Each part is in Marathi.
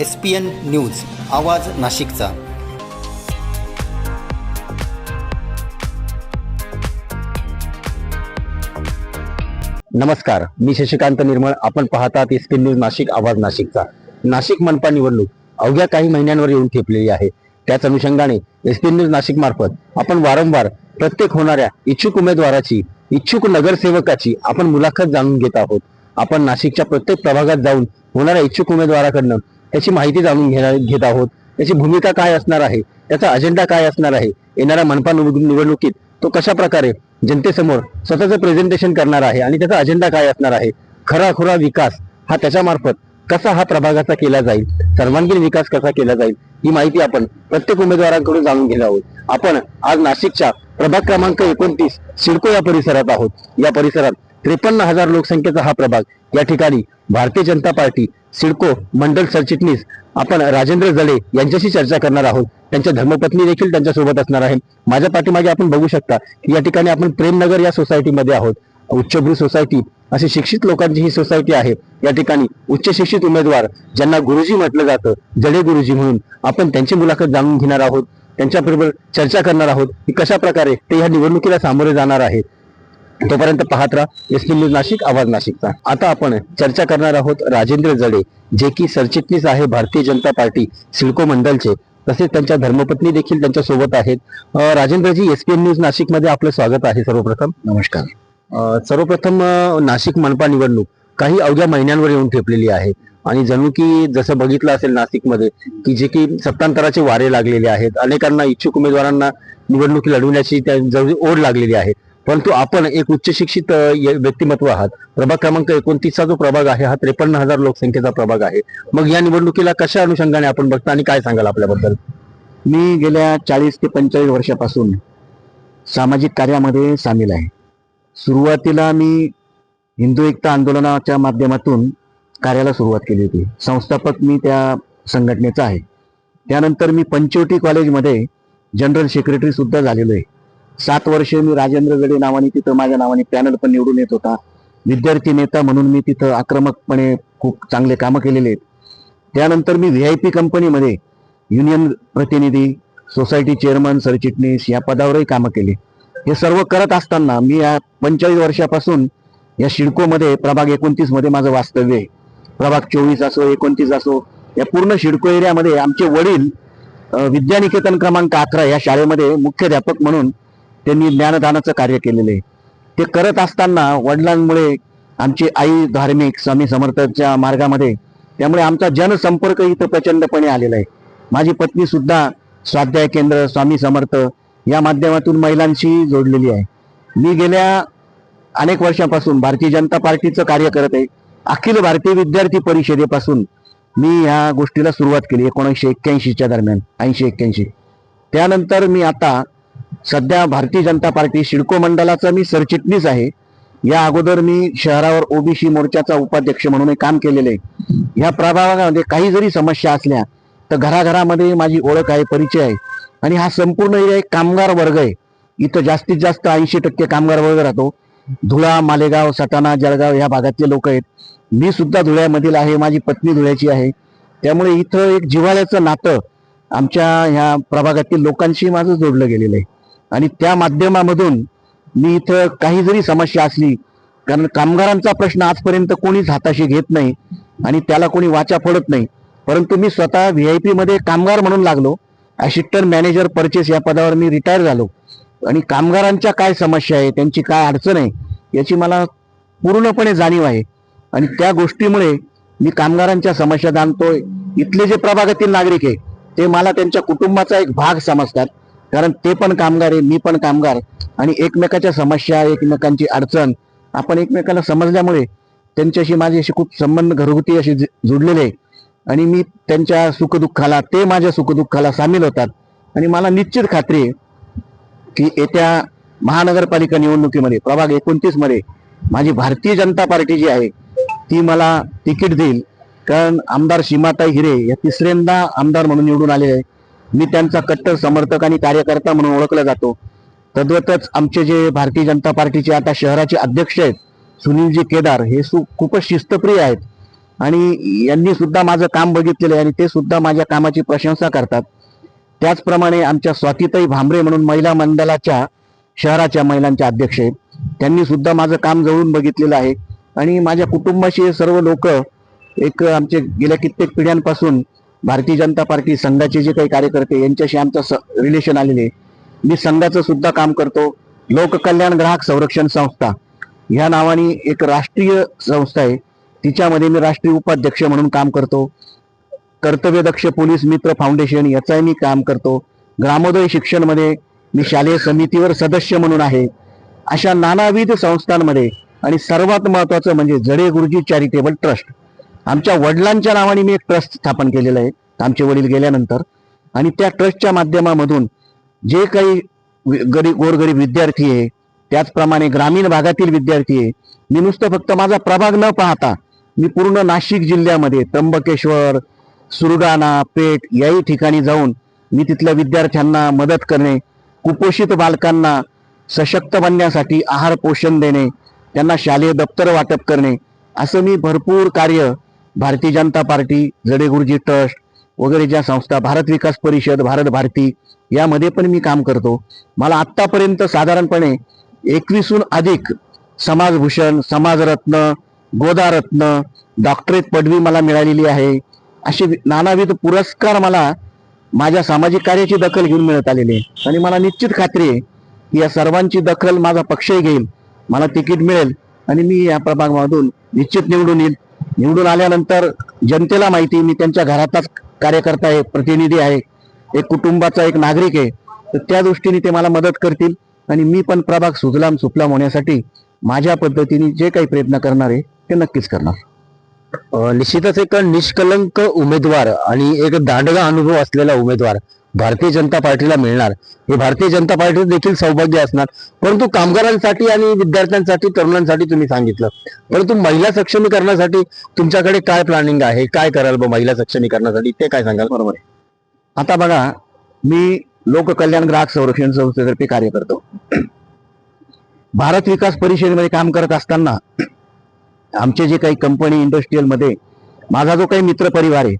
एस पी एन न्यूज आवाज नाशिकचा. नमस्कार मी शशिकांत निर्मळ. आपण पाहतात एस पी न्यूज नाशिक आवाज नाशिकचा. नाशिक मनपा निवडणूक अवघ्या काही महिन्यांवर येऊन ठेपलेली आहे. त्याच अनुषंगाने एस पी न्यूज नाशिक मार्फत आपण वारंवार प्रत्येक होणाऱ्या इच्छुक उमेदवाराची इच्छुक नगरसेवकाची आपण मुलाखत जाणून घेत आहोत. आपण नाशिकच्या प्रत्येक प्रभागात जाऊन होणाऱ्या इच्छुक उमेदवाराकडनं त्याची माहिती जाणून घेणार घेत आहोत. त्याची भूमिका काय असणार आहे? त्याचा अजेंडा काय असणार आहे? येणाऱ्या मनपा निवडणुकीत तो कशा प्रकारे जनतेसमोर स्वतःचं प्रेझेंटेशन करणार आहे आणि त्याचा अजेंडा काय असणार आहे? खरा खुरा विकास हा त्याच्यामार्फत कसा हा प्रभागाचा केला जाईल? सर्वांगीण विकास कसा केला जाईल? ही माहिती आपण प्रत्येक उमेदवारांकडून जाणून घेणार आहोत. आपण आज नाशिकच्या प्रभाग क्रमांक एकोणतीस सिडको या परिसरात आहोत. या परिसरात त्रेपन्न हजार लोकसंख्येचा हा प्रभाग. या ठिकाणी भारतीय जनता पार्टी सिडको मंडल सरचिटणीस आपण राजेंद्र जडे यांच्याशी चर्चा करणार आहोत. त्यांच्या धर्मपत्नी देखील त्यांच्यासोबत असणार आहे माझ्या पाठीमागे आपण बघू शकता की या ठिकाणी आपण प्रेमनगर या सोसायटीमध्ये आहोत. उच्चभ्रू सोसायटी अशी शिक्षित लोकांची ही सोसायटी आहे. या ठिकाणी उच्च शिक्षित उमेदवार ज्यांना गुरुजी म्हटलं जातं जडे गुरुजी म्हणून आपण त्यांची मुलाखत जाणून घेणार आहोत. त्यांच्याबरोबर चर्चा करणार आहोत की कशा प्रकारे ते या निवडणुकीला सामोरे जाणार आहेत. तोपर्यंत पाहत राहा. एस न्यूज नाशिक आवाज नाशिकचा. आता आपण चर्चा करणार आहोत राजेंद्र जडे जे की सरचिटणीस आहे भारतीय जनता पार्टी सिडको मंडलचे. तसेच त्यांच्या धर्मपत्नी देखील त्यांच्यासोबत आहेत राजेंद्रजी एस पी एन न्यूज नाशिकमध्ये आपलं स्वागत आहे सर्वप्रथम. नमस्कार. सर्वप्रथम नाशिक मनपा निवडणूक काही अवघ्या महिन्यांवर येऊन ठेपलेली आहे. आणि जणू की जसं बघितलं असेल नाशिकमध्ये की जे की सत्तांतराचे वारे लागलेले आहेत. अनेकांना इच्छुक उमेदवारांना निवडणूक लढवण्याची त्या ओढ लागलेली आहे. परंतु आपण एक उच्च शिक्षित य- व्यक्तिमत्व आहात. प्रभाग क्रमांक एकोणतीसचा जो प्रभाग आहे हा त्रेपन्न हजार लोकसंख्येचा प्रभाग आहे. मग या निवडणुकीला कशा अनुषंगाने आपण बघता आणि काय सांगाल आपल्याबद्दल? मी गेल्या चाळीस ते पंचेचाळीस वर्षापासून सामाजिक कार्यामध्ये सामील आहे. सुरुवातीला मी हिंदू एकता आंदोलनाच्या माध्यमातून कार्याला सुरुवात केली होती. संस्थापक मी त्या संघटनेचा आहे. त्यानंतर मी पंचवटी कॉलेजमध्ये जनरल सेक्रेटरी सुद्धा झालेलो आहे. सात वर्ष मी राजेंद्र गडे नावाने तिथं माझ्या नावाने पॅनल पण निवडून येत होता. विद्यार्थी नेता म्हणून मी तिथं आक्रमकपणे खूप चांगले कामं केलेले आहेत. त्यानंतर मी व्ही आय पी कंपनीमध्ये युनियन प्रतिनिधी सोसायटी चेअरमन सरचिटणीस या पदावरही कामं केली. हे सर्व करत असताना मी या पंचेचाळीस वर्षापासून या शिडकोमध्ये प्रभाग एकोणतीसमध्ये माझं वास्तव्य आहे. प्रभाग चोवीस असो एकोणतीस असो या पूर्ण शिडको एरियामध्ये आमचे वडील विद्यानिकेतन क्रमांक अकरा या शाळेमध्ये मुख्याध्यापक म्हणून त्यांनी ज्ञानदानाचं कार्य केलेलं आहे. ते करत असताना वडिलांमुळे आमची आई धार्मिक स्वामी समर्थाच्या मार्गामध्ये त्यामुळे आमचा जनसंपर्क इथं प्रचंडपणे आलेला आहे. माझी पत्नी सुद्धा स्वाध्याय केंद्र स्वामी समर्थ या माध्यमातून महिलांशी जोडलेली आहे. मी गेल्या अनेक वर्षापासून भारतीय जनता पार्टीचं कार्य करत आहे. अखिल भारतीय विद्यार्थी परिषदेपासून मी ह्या गोष्टीला सुरुवात केली एकोणीसशे एक्क्याऐंशीच्या दरम्यान ऐंशी एक्क्याऐंशी. त्यानंतर मी आता सध्या भारतीय जनता पार्टी सिडको मंडळाचा मी सरचिटणीस आहे. या अगोदर मी शहरावर ओबीसी मोर्चाचा उपाध्यक्ष म्हणून काम केलेलं आहे. या प्रभागामध्ये काही जरी समस्या असल्या तर घराघरामध्ये माझी ओळख आहे परिचय आहे. आणि हा संपूर्ण एरिया एक कामगार वर्ग आहे. इथं जास्तीत जास्त ऐंशी टक्के कामगार वर्ग राहतो. धुळा मालेगाव सटाणा जळगाव या भागातले लोक आहेत. मी सुद्धा धुळ्यामधील आहे माझी पत्नी धुळ्याची आहे. त्यामुळे इथं एक जिव्हाळ्याचं नातं आमच्या ह्या प्रभागातील लोकांशी माझं जोडलं गेलेलं आहे. आणि त्या माध्यमामधून मी इथं काही जरी समस्या असली कारण कामगारांचा प्रश्न आजपर्यंत कोणीच हाताशी घेत नाही आणि त्याला कोणी वाचा फोडत नाही. परंतु मी स्वतः व्ही आय पीमध्ये कामगार म्हणून लागलो. असिस्टंट मॅनेजर परचेस या पदावर मी रिटायर झालो. आणि कामगारांच्या काय समस्या आहे त्यांची काय अडचण आहे याची मला पूर्णपणे जाणीव आहे. आणि त्या गोष्टीमुळे मी कामगारांच्या समस्या जाणतोय. इथले जे प्रभागातील नागरिक आहे ते मला त्यांच्या कुटुंबाचा एक भाग समजतात. कारण ते पण कामगार आहे मी पण कामगार आणि एकमेकाच्या समस्या एकमेकांची अडचण आपण एकमेकाला समजल्यामुळे त्यांच्याशी माझे असे खूप संबंध घरगुती असे जु- जुडलेले आहे. आणि मी त्यांच्या सुखदुःखाला ते माझ्या सुखदुःखाला सामील होतात. आणि मला निश्चित खात्री आहे की येत्या महानगरपालिका निवडणुकीमध्ये प्रभाग एकोणतीसमध्ये माझी भारतीय जनता पार्टी जी आहे ती मला तिकीट देईल. कारण आमदार सीमाताई हिरे या तिसऱ्यांदा आमदार म्हणून निवडून आले आहे मी त्यांचा कट्टर समर्थक आणि कार्यकर्ता म्हणून ओळखला जातो. तद्वतच आमचे जे भारतीय जनता पार्टीचे आता शहराचे अध्यक्ष आहेत सुनीलजी केदार हे सु खूपच शिस्तप्रिय आहेत. आणि यांनी सुद्धा माझं काम बघितलेलं आहे आणि ते सुद्धा माझ्या कामाची प्रशंसा करतात. त्याचप्रमाणे आमच्या स्वातीताई भांबरे म्हणून महिला मंडळाच्या शहराच्या महिलांच्या अध्यक्ष आहेत. त्यांनी सुद्धा माझं काम जवळून बघितलेलं आहे. आणि माझ्या कुटुंबाशी सर्व लोक एक आमचे गेल्या कित्येक पिढ्यांपासून भारतीय जनता पार्टी संघाचे जे काही कार्यकर्ते यांच्याशी आमचं रिलेशन आलेले मी संघाचं सुद्धा काम करतो. लोककल्याण ग्राहक संरक्षण संस्था. ह्या नावाने एक राष्ट्रीय संस्था आहे. तिच्यामध्ये मी राष्ट्रीय उपाध्यक्ष म्हणून काम करतो. कर्तव्यदक्ष पोलीस मित्र फाउंडेशन याचाही मी काम करतो. ग्रामोदय शिक्षणमध्ये मी शालेय समितीवर सदस्य म्हणून आहे. अशा नानाविध संस्थांमध्ये आणि सर्वात महत्वाचं म्हणजे जडे गुरुजी चॅरिटेबल ट्रस्ट. आमच्या वडिलांच्या नावाने मी एक ट्रस्ट स्थापन केलेलं आहे. आमचे वडील गेल्यानंतर. आणि त्या ट्रस्टच्या माध्यमामधून जे काही गरीब गोरगरीब विद्यार्थी आहे त्याचप्रमाणे ग्रामीण भागातील विद्यार्थी आहे मी नुसतं फक्त माझा प्रभाग न पाहता मी पूर्ण नाशिक जिल्ह्यामध्ये त्र्यंबकेश्वर सुरगाणा पेठ याही ठिकाणी जाऊन मी तिथल्या विद्यार्थ्यांना मदत करणे कुपोषित बालकांना सशक्त बनण्यासाठी आहार पोषण देणे त्यांना शालेय दप्तर वाटप करणे असं मी भरपूर कार्य भारतीय जनता पार्टी जडे गुरुजी ट्रस्ट वगैरे ज्या संस्था भारत विकास परिषद भारत भारती यामध्ये पण मी काम करतो. मला आत्तापर्यंत साधारणपणे एकवीसहून अधिक समाजभूषण समाजरत्न गोदारत्न डॉक्टरेट पदवी मला मिळालेली आहे. असे नानाविध पुरस्कार मला माझ्या सामाजिक कार्याची दखल घेऊन मिळत आलेली आहे. आणि मला निश्चित खात्री आहे की या सर्वांची दखल माझा पक्षही घेईल. मला तिकीट मिळेल आणि मी या प्रभागामधून निश्चित निवडून येईल. निवडून आल्यानंतर जनतेला माहिती मी त्यांच्या घरातलाच कार्यकर्ता आहे प्रतिनिधी आहे एक कुटुंबाचा एक नागरिक आहे तर त्या दृष्टीने ते मला मदत करतील. आणि मी पण प्रभाग सुजलाम सुफलाम होण्यासाठी माझ्या पद्धतीने जे काही प्रयत्न करणार आहे ते नक्कीच करणार. निश्चितच एक निष्कलंक उमेदवार आणि एक दांडगा अनुभव असलेला उमेदवार भारतीय जनता पार्टीला मिळणार. हे भारतीय जनता पार्टी देखील सौभाग्य असणार. परंतु कामगारांसाठी आणि विद्यार्थ्यांसाठी तरुणांसाठी तुम्ही सांगितलं. परंतु महिला सक्षमीकरणासाठी तुमच्याकडे काय प्लॅनिंग आहे? काय कराल बा महिला सक्षमीकरणासाठी? ते काय सांगाल? बरोबर आता बघा मी लोककल्याण ग्राहक संरक्षण संस्थेतर्फे कार्य करतो. भारत विकास परिषदेमध्ये काम करत असताना आमचे जे काही कंपनी इंडस्ट्रीयलमध्ये माझा जो काही मित्र परिवार आहे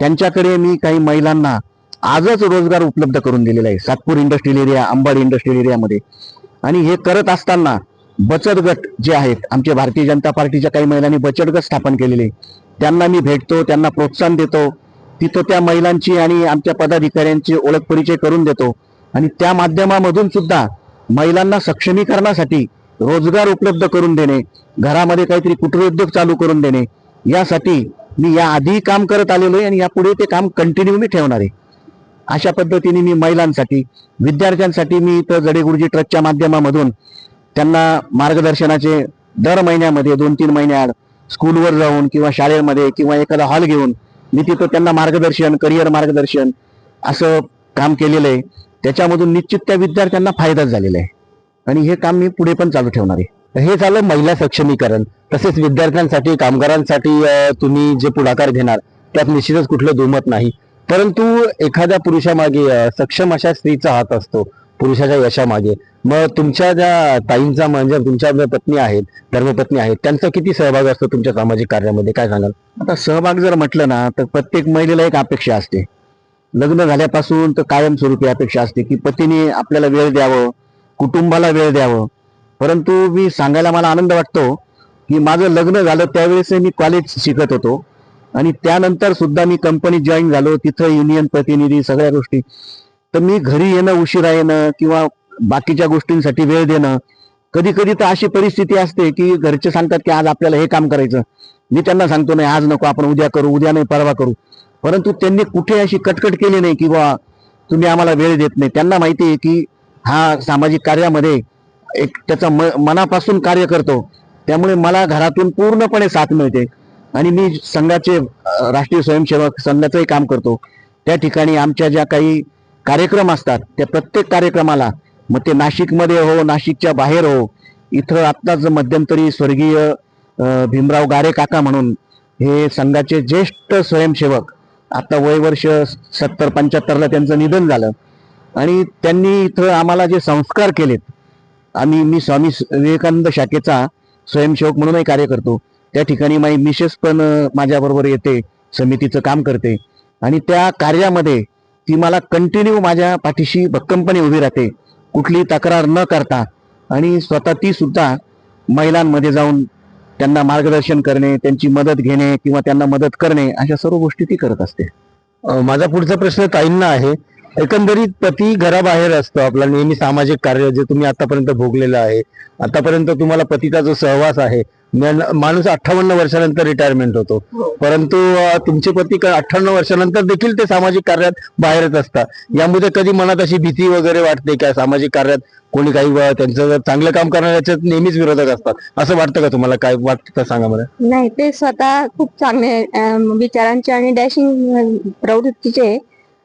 त्यांच्याकडे मी काही महिलांना आजच रोजगार उपलब्ध करून दिलेला आहे. Satpur industrial area Ambad industrial एरियामध्ये आणि हे करत असताना बचत गट जे आहेत आमच्या भारतीय जनता पार्टीच्या काही महिलांनी बचत गट स्थापन केलेले त्यांना मी भेटतो त्यांना प्रोत्साहन देतो. तिथं त्या महिलांची आणि आमच्या पदाधिकाऱ्यांची ओळख परिचय करून देतो. आणि त्या माध्यमामधून सुद्धा महिलांना सक्षमीकरणासाठी रोजगार उपलब्ध करून देणे घरामध्ये काहीतरी कुटीरोद्योग चालू करून देणे यासाठी मी या आधी काम करत आलेलो आहे आणि यापुढे ते काम कंटिन्यू मी ठेवणार आहे. अशा पद्धतीने मी महिलांसाठी विद्यार्थ्यांसाठी मी इथं जडेगुरुजी ट्रकच्या ट्रस्टच्या माध्यमामधून त्यांना मार्गदर्शनाचे दर महिन्यामध्ये दोन तीन महिन्याआड स्कूलवर जाऊन किंवा शाळेमध्ये किंवा एखादा हॉल घेऊन मी तिथं त्यांना मार्गदर्शन करिअर मार्गदर्शन असं काम केलेलं आहे. त्याच्यामधून निश्चित त्या विद्यार्थ्यांना फायदाच झालेला आहे. आणि हे काम मी पुढे पण चालू ठेवणार आहे. हे झालं महिला सक्षमीकरण. तसेच विद्यार्थ्यांसाठी कामगारांसाठी तुम्ही जे पुढाकार घेणार त्यात निश्चितच कुठलं दुमत नाही. परंतु एखाद्या पुरुषामागे सक्षम अशा स्त्रीचा हात असतो पुरुषाच्या यशामागे. मग तुमच्या ज्या ताईंचा म्हणजे तुमच्या ज्या पत्नी आहेत धर्मपत्नी आहेत त्यांचा किती सहभाग असतो तुमच्या सामाजिक कार्यामध्ये? काय सांगाल? आता सहभाग जर म्हटलं ना तर प्रत्येक महिलेला एक अपेक्षा असते. लग्न झाल्यापासून तर कायमस्वरूपी अपेक्षा असते की पतीने आपल्याला वेळ द्यावं कुटुंबाला वेळ द्यावं. परंतु मी सांगायला मला आनंद वाटतो की माझं लग्न झालं त्यावेळेस मी कॉलेज शिकत होतो. आणि त्यानंतर सुद्धा मी कंपनीत जॉईन झालो. तिथं युनियन प्रतिनिधी सगळ्या गोष्टी. तर मी घरी येणं उशिरा येणं किंवा बाकीच्या गोष्टींसाठी वेळ देणं कधी कधी तर अशी परिस्थिती असते की घरचे सांगतात की आज आपल्याला हे काम करायचं. मी त्यांना सांगतो नाही आज नको आपण उद्या करू उद्या नाही परवा करू. परंतु त्यांनी कुठे अशी कटकट केली नाही की बा तुम्ही आम्हाला वेळ देत नाही. त्यांना माहिती आहे की हा सामाजिक कार्यामध्ये एक त्याचा म मनापासून कार्य करतो. त्यामुळे मला घरातून पूर्णपणे साथ मिळते. आणि मी संघाचे राष्ट्रीय स्वयंसेवक संघाचंही काम करतो. त्या ठिकाणी आमच्या ज्या काही कार्यक्रम असतात त्या प्रत्येक कार्यक्रमाला मग ते नाशिकमध्ये हो नाशिकच्या बाहेर हो इथं आत्ताच मध्यंतरी स्वर्गीय भीमराव गारे काका म्हणून हे संघाचे ज्येष्ठ स्वयंसेवक आता वयवर्ष सत्तर पंच्याहत्तरला त्यांचं निधन झालं. आणि त्यांनी इथं आम्हाला जे संस्कार केलेत आम्ही मी स्वामी विवेकानंद शाखेचा स्वयंसेवक म्हणूनही कार्य करतो. त्या ठिकाणी माझी मिसेस पण माझ्याबरोबर येते समितीचं काम करते. आणि त्या कार्यामध्ये ती मला कंटिन्यू माझ्या पाठीशी भक्कमपणे उभी राहते. कुठली तक्रार न करता. आणि स्वतः ती सुद्धा महिलांमध्ये जाऊन त्यांना मार्गदर्शन करणे त्यांची मदत घेणे किंवा त्यांना मदत करणे अशा सर्व गोष्टी ती करत असते. माझा पुढचा प्रश्न ताईंना आहे. एकंदरीत पती घराबाहेर असतो आपला नेहमी सामाजिक कार्य जे तुम्ही आतापर्यंत भोगलेलं आहे. आतापर्यंत तुम्हाला पतीचा जो सहवास आहे माणूस अठ्ठावन्न वर्षानंतर रिटायरमेंट होतो. परंतु अ, तुमचे पती अठ्ठावन्न वर्षानंतर देखील ते सामाजिक कार्यात बाहेरच असतात. यामध्ये कधी मनात अशी भीती वगैरे वाटते का सामाजिक कार्यात कोणी काही त्यांचं जर चांगलं काम करण्याच्यात नेहमीच विरोधक असतात. असं वाटतं का तुम्हाला? काय वाटतं सांगा मला नाही ते स्वतः खूप चांगले विचारांचे आणि डॅशिंग प्रवृत्तीचे.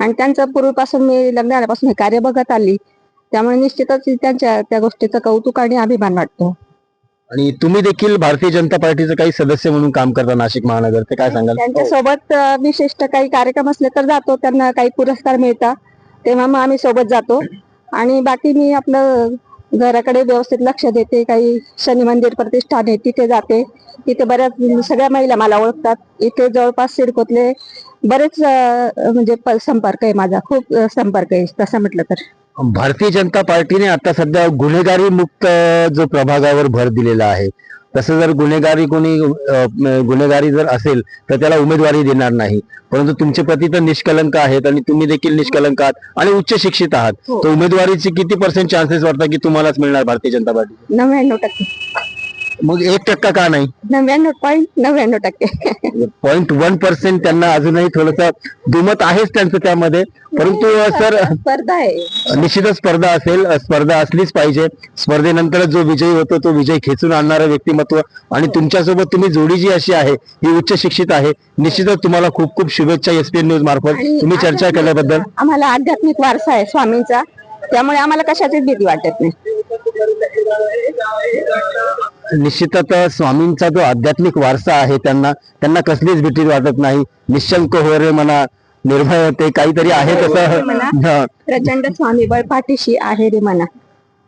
आणि त्यांचं पूर्वीपासून मी लग्न झाल्यापासून हे कार्य बघत आली. त्यामुळे निश्चितच त्यांच्या त्या गोष्टीचं कौतुक आणि अभिमान वाटतो. आणि तुम्ही देखील भारतीय जनता पार्टीचं काही सदस्य म्हणून काम करता नाशिक महानगर ते काय सांगाल? त्यांच्यासोबत विशिष्ट काही कार्यक्रम असले तर जातो त्यांना काही पुरस्कार मिळतात तेव्हा मग आम्ही सोबत जातो. आणि बाकी मी आपलं घराकडे व्यवस्थित लक्ष देते काही शनी मंदिर प्रतिष्ठान आहे तिथे जाते. तिथे बऱ्याच सगळ्या महिला मला ओळखतात. इथे जवळपास सिडकोतले बरेच म्हणजे संपर्क आहे माझा खूप संपर्क आहे तसं म्हटलं तर. भारतीय जनता पार्टीने आता सध्या गुन्हेगारी मुक्त जो प्रभागावर भर दिलेला आहे तसं जर गुन्हेगारी कोणी गुन्हेगारी जर असेल तर त्याला उमेदवारी देणार नाही. परंतु तुमचे पती तर निष्कलंक आहेत आणि तुम्ही देखील निष्कलंक आहात आणि उच्च शिक्षित आहात. हो. तर उमेदवारीचे किती पर्सेंट चान्सेस वाटतात की तुम्हालाच मिळणार भारतीय जनता पार्टी नव्याण्णव टक्के. मग एक टक्का का नाही? नव्याण्णव पॉईंट नव्याण्णव टक्के. पॉईंट वन पर्सेंट त्यांना अजूनही थोडस दुमत आहेच त्यांचं त्यामध्ये. परंतु सर स्पर्धा आहे. निश्चितच स्पर्धा असेल स्पर्धा असलीच पाहिजे. स्पर्धेनंतरच जो विजयी होतो तो विजय खेचून आणणारं व्यक्तिमत्व. आणि तुमच्यासोबत तुम्ही जोडी जी अशी आहे ही उच्च शिक्षित आहे. निश्चितच तुम्हाला खूप खूप शुभेच्छा एसपीएन न्यूज मार्फत. तुम्ही चर्चा केल्याबद्दल. आम्हाला आध्यात्मिक वारसा आहे स्वामींचा. त्यामुळे आम्हाला कशाचीच भीती वाटत नाही. निश्चितच स्वामींचा जो आध्यात्मिक वारसा आहे त्यांना त्यांना कसलीच भीती वाटत नाही. निशंक हो रे म्हणा निर्भय होते काहीतरी आहे तसं. हा. प्रचंड स्वामी बळ पाठीशी आहे रे मना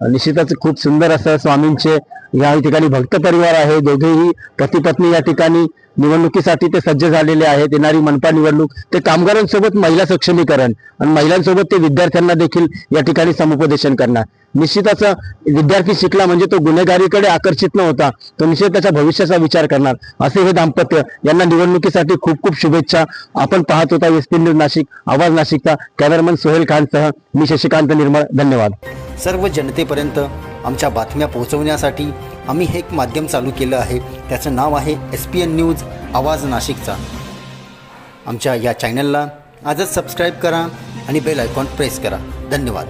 निश्चितच खूप सुंदर असं स्वामींचे या ठिकाणी भक्त परिवार आहे. दोघेही पती पत्नी या ठिकाणी निवडणुकीसाठी ते सज्ज झालेले आहेत. येणारी मनपा निवडणूक ते कामगारांसोबत महिला सक्षमीकरण आणि महिलांसोबत ते विद्यार्थ्यांना देखील या ठिकाणी समुपदेशन करणार. निश्चितच विद्यार्थी शिकला म्हणजे तो गुन्हेगारीकडे आकर्षित न होता तो निश्चित त्याच्या भविष्याचा विचार करणार. असे हे दाम्पत्य यांना निवडणुकीसाठी खूप खूप शुभेच्छा. आपण पाहत होता एसपी न्यूज नाशिक आवाज नाशिकचा. कॅमेरामन सोहेल खानसह मी शशिकांत निर्मळ. धन्यवाद. सर्व जनतेपर्यंत आमच्या बातम्या पोहोचवण्यासाठी आम्ही हे एक माध्यम चालू केलं आहे. त्याचं नाव आहे एस पी एन न्यूज आवाज नाशिकचा. आमच्या या चॅनलला आजच सबस्क्राईब करा आणि बेल आयकॉन प्रेस करा. धन्यवाद.